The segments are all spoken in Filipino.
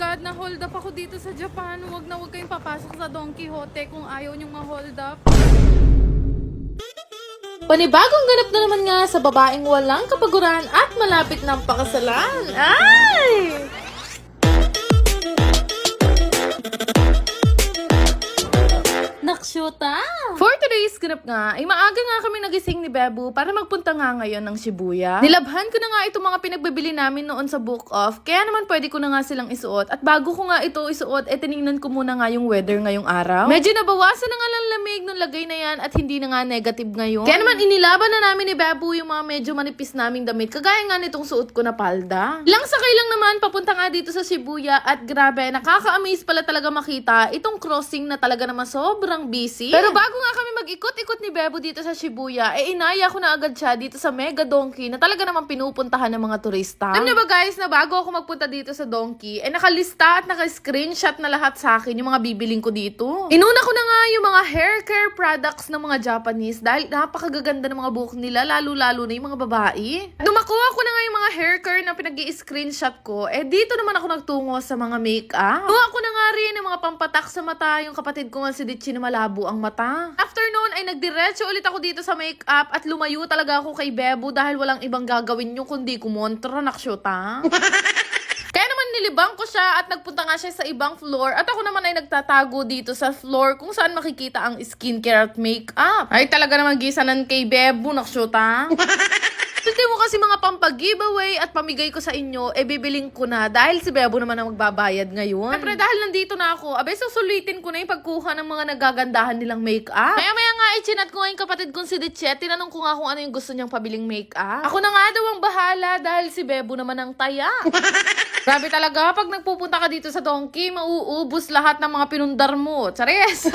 God, na-hold up ako dito sa Japan. Huwag na huwag kayong papasok sa Don Quixote kung ayaw niyong ma-hold up. Panibagong ganap na naman nga sa babaeng walang kapaguran at malapit ng pakasalan. Ay! Naksyuta! For today's ganap nga, ay maaga nga kami nagising ni Bebu para magpunta nga ngayon ng Shibuya. Nilabhan ko na nga itong mga pinagbibili namin noon sa book off, kaya naman pwede ko na nga silang isuot. At bago ko nga ito isuot, eh tiningnan ko muna nga yung weather ngayong araw. Medyo nabawasan na nga lang lamig nung lagay na yan at hindi na nga negative ngayon. Kaya naman inilaban na namin ni Bebu yung mga medyo manipis naming damit, kagaya nga nitong suot ko na palda. Lang sakay lang naman, papunta nga dito sa Shibuya at grabe, nakaka-amaze pala talaga makita itong crossing na talaga naman sobrang busy. Pero bago nga kami mag-ikot-ikot ni Bebo dito sa Shibuya, eh inaya ko na agad siya dito sa Mega Donkey na talaga naman pinupuntahan ng mga turista. Alam niyo ba guys, na bago ako magpunta dito sa Donkey, eh nakalista at naka-screenshot na lahat sa akin yung mga bibiling ko dito. Inuna ko na nga yung mga hair care products ng mga Japanese dahil napakagaganda ng mga buhok nila, lalo-lalo na yung mga babae. Nung makuha ko na nga yung mga hair care na pinag screenshot ko, eh dito naman ako nagtungo sa mga makeup. Kuha ko na rin ng mga pampatak sa mata, yung kapatid ko nga si Ditchi na malabo ang mata. After noon ay nagdiretso ulit ako dito sa makeup at lumayo talaga ako kay Bebo dahil walang ibang gagawin yung kundi kumontra naksyota. Kaya naman nilibang ko siya at nagpunta nga siya sa ibang floor at ako naman ay nagtatago dito sa floor kung saan makikita ang skincare at makeup. Ay talaga naman gisanan kay Bebo naksyota. Kasi mga pampag-giveaway at pamigay ko sa inyo, eh bibiling ko na dahil si Bebo naman ang magbabayad ngayon. Siyempre dahil nandito na ako, abe susulitin ko na yung pagkuha ng mga nagagandahan nilang make-up. Maya maya nga, ichinat ko nga yung kapatid kong si Ditchet, tinanong ko nga kung ano yung gusto niyang pabiling make-up. Ako na nga daw ang bahala dahil si Bebo naman ang taya. Grabe talaga, pag nagpupunta ka dito sa Donkey, mauubos lahat ng mga pinundar mo. Chares!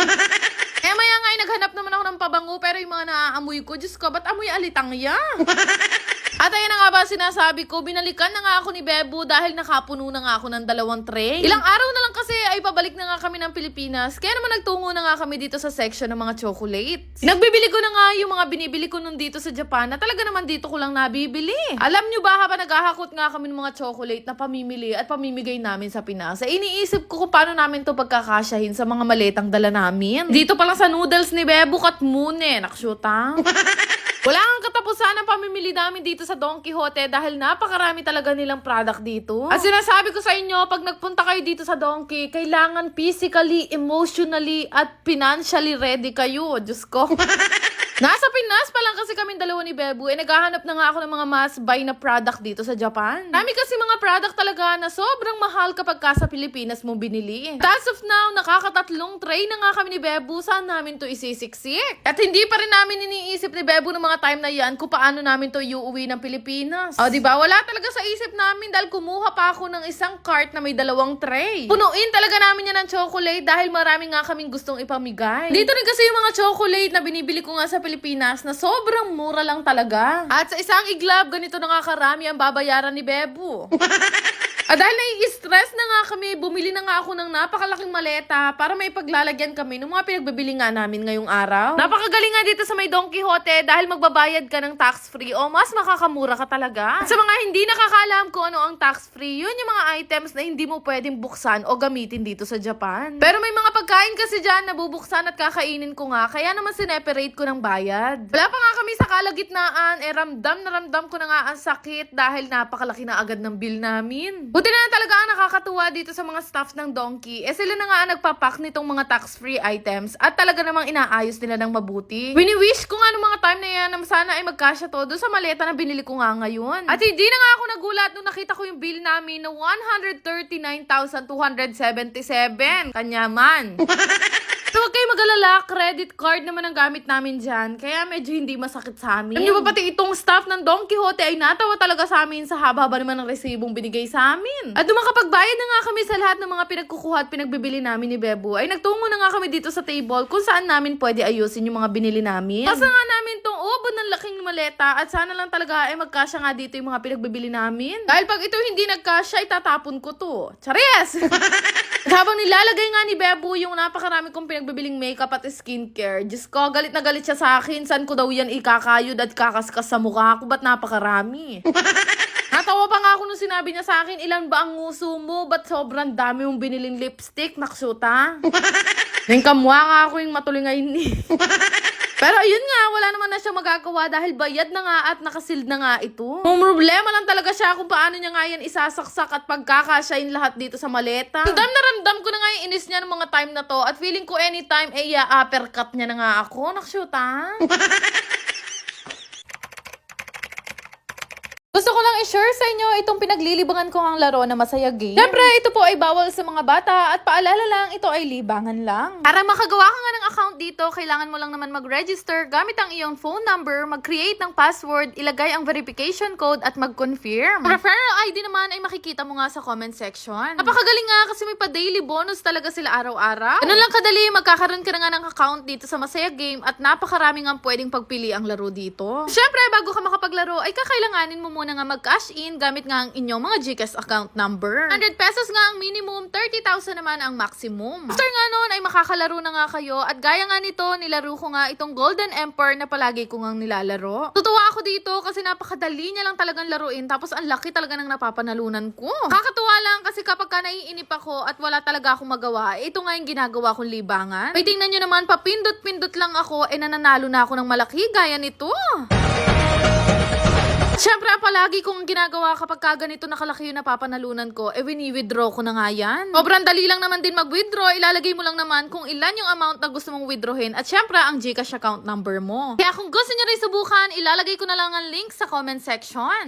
Kaya maya nga, ay naghanap naman ako ng pabango, pero yung mga naaamoy ko, Diyos ko, ba't amoy alitangya? At ayun na nga ba sinasabi ko, binalikan na nga ako ni Bebo dahil nakapuno na nga ako ng dalawang tray. Ilang araw na lang kasi ay pabalik na nga kami ng Pilipinas, kaya naman nagtungo na nga kami dito sa section ng mga chocolates. Nagbibili ko na nga yung mga binibili ko nun dito sa Japan na talaga naman dito ko lang nabibili. Alam nyo ba habang naghahakot nga kami ng mga chocolate na pamimili at pamimigay namin sa Pinas, ay iniisip ko kung paano namin to pagkakasyahin sa mga maletang dala namin. Dito pa lang sa noodles ni Bebo Katmune, naksyuta. Wala kang katapusan ang pamimili namin dito sa Don Quixote dahil napakarami talaga nilang product dito. At sinasabi ko sa inyo, pag nagpunta kayo dito sa Donkey, kailangan physically, emotionally, at financially ready kayo. Diyos ko. Nasa Pinas pa lang kasi kami dalawa ni Bebu, eh naghahanap na nga ako ng mga must buy na product dito sa Japan. Dami kasi mga product talaga na sobrang mahal kapag ka sa Pilipinas mo binili. As of now, nakakatatlong tray na nga kami ni Bebu, saan namin to isisiksik? At hindi pa rin namin iniisip ni Bebu ng mga time na yan kung paano namin to iuwi ng Pilipinas. O, di ba? Wala talaga sa isip namin dahil kumuha pa ako ng isang cart na may dalawang tray. Punuin talaga namin yan ng chocolate dahil marami nga kaming gustong ipamigay. Dito rin kasi yung mga chocolate na binibili ko nga sa Pilipinas na sobrang mura lang talaga. At sa isang iglab, ganito na nga karami ang babayaran ni Bebu. At dahil nai-stress na nga kami, bumili na nga ako ng napakalaking maleta para may paglalagyan kami ng mga pinagbibili nga namin ngayong araw. Napakagaling nga dito sa may Don Quixote dahil magbabayad ka ng tax-free o mas makakamura ka talaga. At sa mga hindi nakakaalam kung ano ang tax-free, yun yung mga items na hindi mo pwedeng buksan o gamitin dito sa Japan. Pero may mga pagkain kasi dyan na bubuksan at kakainin ko nga, kaya naman sineperate ko ng bayad. Wala pa nga kami sa kalagitnaan, eh ramdam na ramdam ko na nga ang sakit dahil napakalaki na agad ng bill namin. Buti na talaga ang nakakatuwa dito sa mga staff ng Donkey. Eh sila na nga ang nagpapak nitong mga tax-free items at talaga namang inaayos nila ng mabuti. Wini-wish ko nga nung mga time na yan na sana ay magkasya to doon sa maleta na binili ko nga ngayon. At hindi na nga ako nagulat nung nakita ko yung bill namin na 139,277. Kanyaman. So, huwag kayo mag-alala, credit card naman ang gamit namin dyan. Kaya medyo hindi masakit sa amin. Alam niyo ba pati itong staff ng Don Quixote ay natawa talaga sa amin sa haba-haba naman ng resibong binigay sa amin. At nung makapagbayad na nga kami sa lahat ng mga pinagkukuha at pinagbibili namin ni Bebo, ay nagtungo na nga kami dito sa table kung saan namin pwede ayusin yung mga binili namin. Pasa nga namin tong ubo ng laking maleta at sana lang talaga ay magkasya nga dito yung mga pinagbibili namin. Dahil pag ito hindi nagkasya, itatapon ko to. Chares! At habang nilalagay nga ni Bebo yung napakarami kong pinagbibiling makeup at skincare, Diyos ko, galit na galit siya sa akin. Saan ko daw yan ikakayod at kakaskas sa mukha ko? Ba't napakarami? Natawa pa nga ako nung sinabi niya sa akin, ilan ba ang nguso mo? Ba't sobrang dami mong biniling lipstick? Naksuta? Yung kamwa nga ako yung matulingay ni. Pero ayun nga, wala naman na siya magagawa dahil bayad na nga at nakasealed na nga ito. Kung problema lang talaga siya kung paano niya nga yan isasaksak at pagkakasyain lahat dito sa maleta. Ramdam na ramdam ko na nga yung inis niya ng mga time na to at feeling ko anytime eh ya uppercut niya na nga ako. Nakshoot ah. Gusto ko lang i-share sa inyo itong pinaglilibangan ko ang laro na Masaya Game. Siyempre, ito po ay bawal sa mga bata at paalala lang, ito ay libangan lang. Para makagawa ka nga ng account dito, kailangan mo lang naman mag-register gamit ang iyong phone number, mag-create ng password, ilagay ang verification code at mag-confirm. Referral ID naman ay makikita mo nga sa comment section. Napakagaling nga kasi may pa-daily bonus talaga sila araw-araw. Ganun lang kadali, magkakaroon ka na nga ng account dito sa Masaya Game at napakarami nga pwedeng pagpili ang laro dito. Siyempre, bago ka makapaglaro, ay kakailanganin mo muna nga mag-cash in gamit nga ang inyong mga GCash account number. 100 pesos nga ang minimum, 30,000 naman ang maximum. After nga nun, ay makakalaro na nga kayo at gaya nga nito, nilaro ko nga itong Golden Empire na palagi ko nga nilalaro. Tutuwa ako dito kasi napakadali niya lang talagang laruin tapos ang laki talaga ng napapanalunan ko. Kakatuwa lang kasi kapag ka naiinip ako at wala talaga akong magawa, eh, ito nga yung ginagawa kong libangan. Ay tingnan nyo naman, papindot-pindot lang ako, eh nananalo na ako ng malaki gaya nito. Siyempre, palagi kong ginagawa kapag ka ganito nakalaki yung napapanalunan ko, eh wini-withdraw ko na nga yan. Sobrang dali lang naman din mag-withdraw, ilalagay mo lang naman kung ilan yung amount na gusto mong withdrawin at syempre ang Gcash account number mo. Kaya kung gusto nyo rin subukan, ilalagay ko na lang ang link sa comment section.